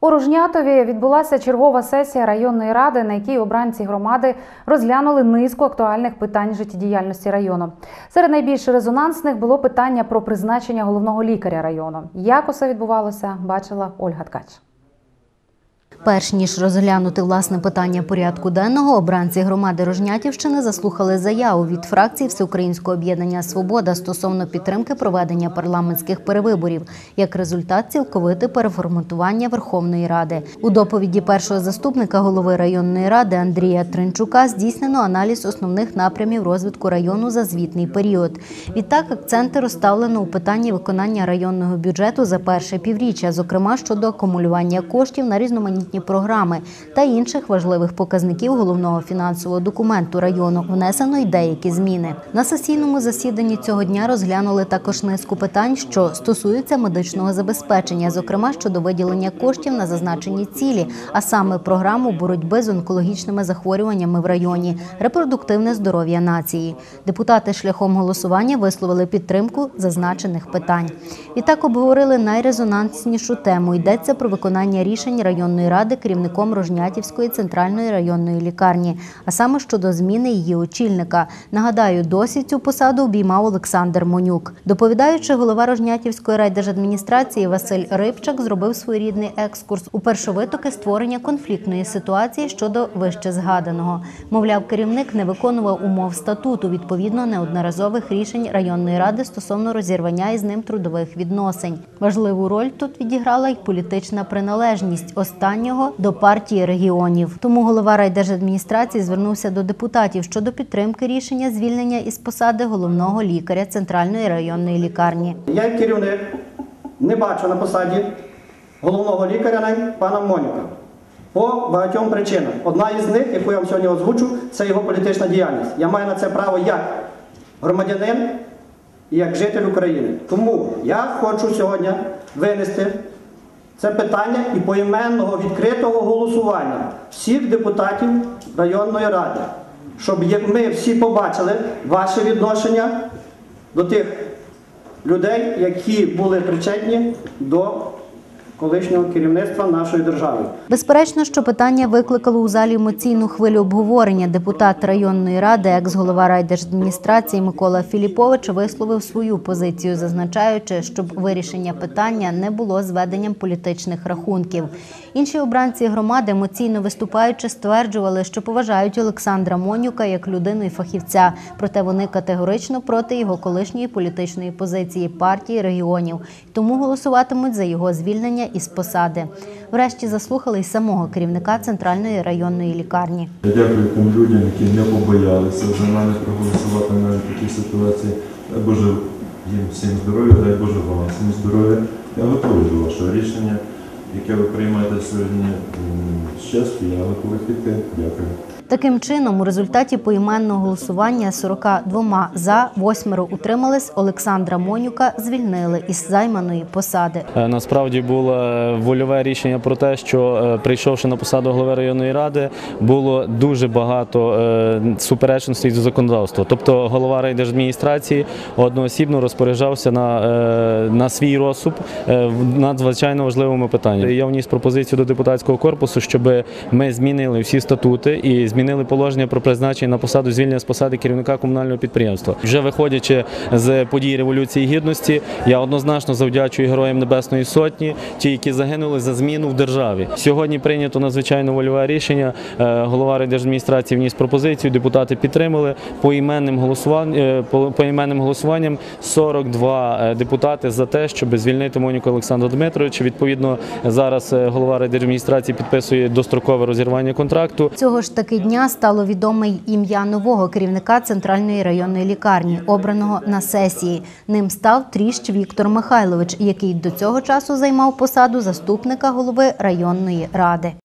У Рожнятові відбулася чергова сесія районної ради, на якій обранці громади розглянули низку актуальних питань життєдіяльності району. Серед найбільш резонансних було питання про призначення головного лікаря району. Як усе відбувалося, бачила Ольга Ткач. Перш ніж розглянути власне питання порядку денного, обранці громади Рожнятівщини заслухали заяву від фракції Всеукраїнського об'єднання Свобода стосовно підтримки проведення парламентських перевиборів як результат цілковите переформатування Верховної Ради. У доповіді першого заступника голови районної ради Андрія Тринчука здійснено аналіз основних напрямів розвитку району за звітний період. Відтак акценти розставлено у питанні виконання районного бюджету за перше півріччя, зокрема щодо акумулювання коштів на різноманітні програми та інших важливих показників головного фінансового документу району. Внесено й деякі зміни. На сесійному засіданні цього дня розглянули також низку питань, що стосуються медичного забезпечення, зокрема щодо виділення коштів на зазначені цілі, а саме програму боротьби з онкологічними захворюваннями в районі, репродуктивне здоров'я нації. Депутати шляхом голосування висловили підтримку зазначених питань. Відтак обговорили найрезонанснішу тему. Йдеться про виконання рішень районної ради керівником Рожнятівської центральної районної лікарні, а саме щодо зміни її очільника. Нагадаю, досі цю посаду обіймав Олександр Монюк. Доповідаючи, голова Рожнятівської райдержадміністрації Василь Рибчак зробив своєрідний екскурс у першовитоки створення конфліктної ситуації щодо вище згаданого. Мовляв, керівник не виконував умов статуту відповідно неодноразових рішень районної ради стосовно розірвання із ним трудових відносин. Важливу роль тут відіграла й політична приналежність останнього до партії регіонів. Тому голова райдержадміністрації звернувся до депутатів щодо підтримки рішення звільнення із посади головного лікаря центральної районної лікарні. Я як керівник не бачу на посаді головного лікаря пана Моніка. По багатьом причинам. Одна із них, яку я вам сьогодні озвучу, це його політична діяльність. Я маю на це право як громадянин і як житель України. Тому я хочу сьогодні винести це питання і поіменного відкритого голосування всіх депутатів районної ради, щоб ми всі побачили ваше відношення до тих людей, які були причетні до колишнього керівництва нашої держави. Безперечно, що питання викликало у залі емоційну хвилю обговорення. Депутат районної ради, екс-голова райдержадміністрації Микола Філіпович висловив свою позицію, зазначаючи, щоб вирішення питання не було зведенням політичних рахунків. Інші обранці громади емоційно виступаючи стверджували, що поважають Олександра Монюка як людину і фахівця, проте вони категорично проти його колишньої політичної позиції партії регіонів, тому голосуватимуть за його звільнення із посади. Врешті заслухали й самого керівника центральної районної лікарні. Я дякую тим людям, які не побоялися за мене проголосувати навіть в такій ситуації. Дай Боже їм всім здоров'я, дай Боже вам всім здоров'я. Я готовий до вашого рішення, яке ви приймаєте сьогодні. Честю, я готовий піти. Дякую. Таким чином, у результаті поіменного голосування 42 за, восьмеро утримались, Олександра Монюка звільнили із займаної посади. Е, Насправді було е, вольове рішення про те, що е, прийшовши на посаду голови районної ради, було дуже багато суперечностей до законодавства. Тобто голова райдержадміністрації одноосібно розпоряджався на, на свій в надзвичайно важливими питаннями. Я вніс пропозицію до депутатського корпусу, щоб ми змінили всі статути і змінили положення про призначення на посаду звільнення з посади керівника комунального підприємства. Вже виходячи з подій революції гідності, я однозначно завдячую героям Небесної Сотні, ті, які загинули за зміну в державі. Сьогодні прийнято надзвичайно вольове рішення. Е, Голова райдержадміністрації вніс пропозицію, депутати підтримали по іменним голосуванням, по, по іменним голосуванням 42 е, депутати за те, щоб звільнити Моніку Олександра Дмитровича. Відповідно, зараз е, голова райдержадміністрації підписує дострокове розірвання контракту. Цього ж таки дня стало відоме ім'я нового керівника центральної районної лікарні, обраного на сесії. Ним став Тріщ Віктор Михайлович, який до цього часу займав посаду заступника голови районної ради.